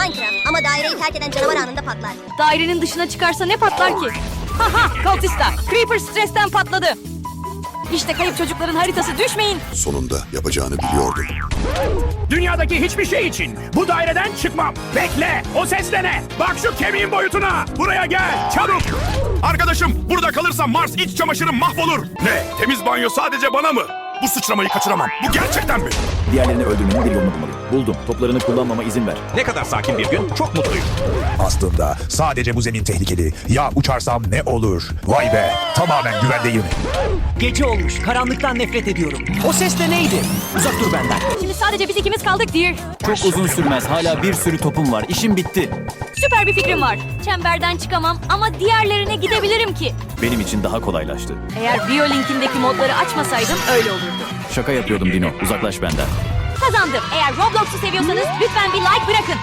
Minecraft ama daireyi terk eden canavar anında patlar. Dairenin dışına çıkarsa ne patlar ki? Haha Kaltista. Creeper stresten patladı. İşte kayıp çocukların haritası düşmeyin. Sonunda yapacağını biliyordum. Dünyadaki hiçbir şey için bu daireden çıkmam. Bekle, o ses de ne? Bak şu kemiğin boyutuna. Buraya gel, çabuk. Arkadaşım, burada kalırsam Mars iç çamaşırım mahvolur. Ne? Temiz banyo sadece bana mı? Bu sıçramayı kaçıramam. Bu gerçekten mi? Diğerlerini öldürmenin bir yolunu bulmalıyım. Buldum. Toplarını kullanmama izin ver. Ne kadar sakin bir gün, çok mutluyum. Aslında sadece bu zemin tehlikeli. Ya uçarsam ne olur? Vay be, tamamen güvendeyim. Gece olmuş. Karanlıktan nefret ediyorum. O ses de neydi? Uzak dur benden. Şimdi sadece biz ikimiz kaldık Dear. Çok uzun sürmez. Hala bir sürü topum var. İşim bitti. Süper bir fikrim var. Çemberden çıkamam ama diğerlerine gidebilirim ki. Benim için daha kolaylaştı. Eğer Biolink'indeki modları açmasaydım öyle olurdu. Şaka yapıyordum Dino. Uzaklaş benden. Kazandım. Eğer Roblox'u seviyorsanız lütfen bir like bırakın.